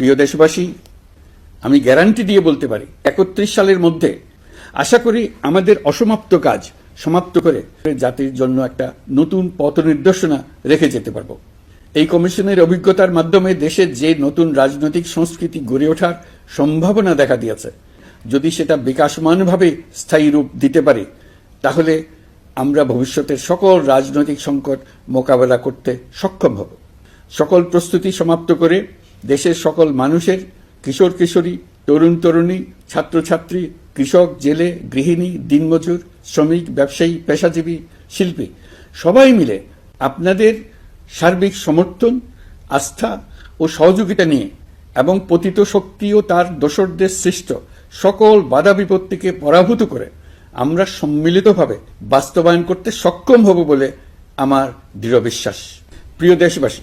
প্রিয় দেশবাসী, আমি গ্যারান্টি দিয়ে বলতে পারি, একত্রিশ সালের মধ্যে আশা করি আমাদের অসমাপ্ত কাজ সমাপ্ত করে জাতির জন্য একটা নতুন পথ নির্দেশনা রেখে যেতে পারব। এই কমিশনের অভিজ্ঞতার মাধ্যমে দেশের যে নতুন রাজনৈতিক সংস্কৃতি গড়ে ওঠার সম্ভাবনা দেখা দিয়েছে, যদি সেটা বিকাশমানভাবে স্থায়ী রূপ দিতে পারে, তাহলে আমরা ভবিষ্যতের সকল রাজনৈতিক সংকট মোকাবেলা করতে সক্ষম হব। সকল প্রস্তুতি সমাপ্ত করে দেশের সকল মানুষের, কিশোর, কিশোরী, তরুণ, তরুণী ছাত্রছাত্রী কৃষক, জেলে, গৃহিণী, দিনমজুর, শ্রমিক, ব্যবসায়ী, পেশাজীবী, শিল্পী, সবাই মিলে আপনাদের সার্বিক সমর্থন, আস্থা ও সহযোগিতা নিয়ে এবং পতিত শক্তি ও তার দোসরদের সৃষ্ট সকল বাধা বিপত্তিকে পরাভূত করে আমরা সম্মিলিতভাবে বাস্তবায়ন করতে সক্ষম হব বলে আমার দৃঢ় বিশ্বাস। প্রিয় দেশবাসী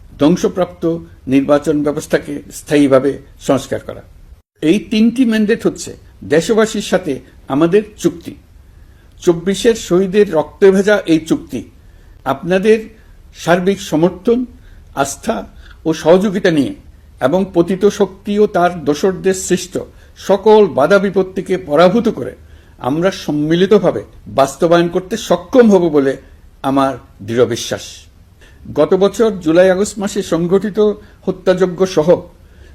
ধ্বংসপ্রাপ্ত নির্বাচন ব্যবস্থাকে স্থায়ীভাবে সংস্কার করা। এই তিনটি ম্যান্ডেট হচ্ছে দেশবাসীর সাথে আমাদের চুক্তি। চব্বিশের শহীদের রক্তে ভেজা এই চুক্তি, আপনাদের সার্বিক সমর্থন, আস্থা ও সহযোগিতা নিয়ে এবং পতিত শক্তি ও তার দোসরদের সৃষ্ট সকল বাধা বিপত্তিকে পরাভূত করে আমরা সম্মিলিতভাবে বাস্তবায়ন করতে সক্ষম হব বলে আমার দৃঢ় বিশ্বাস। গত বছর জুলাই আগস্ট মাসে সংঘটিত হত্যাযজ্ঞ সহ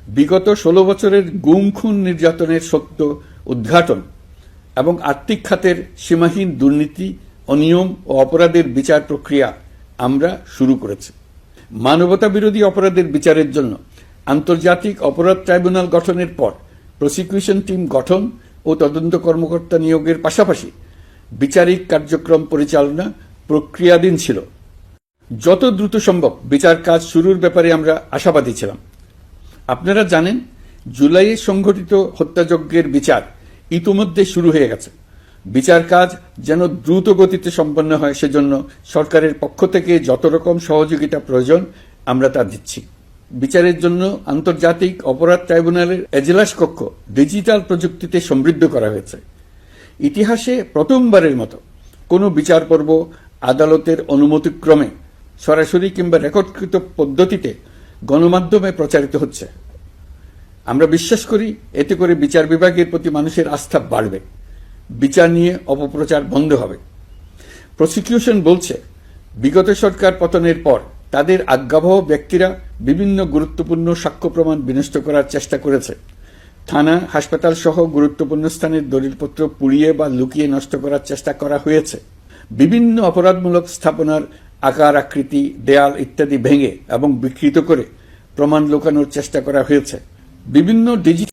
বিগত ষোলো বছরের গুম খুন নির্যাতনের সত্য উদ্ঘাটন এবং আর্থিক খাতের সীমাহীন দুর্নীতি, অনিয়ম ও অপরাধের বিচার প্রক্রিয়া আমরা শুরু করেছি। মানবতা বিরোধী অপরাধের বিচারের জন্য আন্তর্জাতিক অপরাধ ট্রাইব্যুনাল গঠনের পর প্রসিকিউশন টিম গঠন ও তদন্ত কর্মকর্তা নিয়োগের পাশাপাশি বিচারিক কার্যক্রম পরিচালনা প্রক্রিয়াধীন ছিল। যত দ্রুত সম্ভব বিচার কাজ শুরুর ব্যাপারে আমরা আশাবাদী ছিলাম। আপনারা জানেন, জুলাইয়ে সংঘটিত হত্যাযজ্ঞের বিচার ইতোমধ্যে শুরু হয়ে গেছে। বিচার কাজ যেন দ্রুত গতিতে সম্পন্ন হয় সেজন্য সরকারের পক্ষ থেকে যত রকম সহযোগিতা প্রয়োজন, আমরা তা দিচ্ছি। বিচারের জন্য আন্তর্জাতিক অপরাধ ট্রাইব্যুনালের এজলাস কক্ষ ডিজিটাল প্রযুক্তিতে সমৃদ্ধ করা হয়েছে। ইতিহাসে প্রথমবারের মতো কোনো বিচার পর্ব আদালতের অনুমতিক্রমে সরাসরি কিংবা রেকর্ডকৃত পদ্ধতিতে গণমাধ্যমে প্রচারিত হচ্ছে। আমরা বিশ্বাস করি এতে করে বিচার বিভাগের প্রতি মানুষের আস্থা বাড়বে। বিচার নিয়ে অপপ্রচার বন্ধ হবে। প্রসিকিউশন বলছে, বিগত সরকার পতনের পর তাদের আজ্ঞাবহ ব্যক্তিরা বিভিন্ন গুরুত্বপূর্ণ সাক্ষ্য প্রমাণ বিনষ্ট করার চেষ্টা করেছে। থানা, হাসপাতাল সহ গুরুত্বপূর্ণ স্থানের দলিলপত্র পুড়িয়ে বা লুকিয়ে নষ্ট করার চেষ্টা করা হয়েছে। বিভিন্ন অপরাধমূলক স্থাপনার আকার আকৃতি দেয়াল ইত্যাদি ভেঙে এবং বিকৃত করে প্রমাণ লুকানোর চেষ্টা করা হয়েছে। বিভিন্ন ডিজিটাল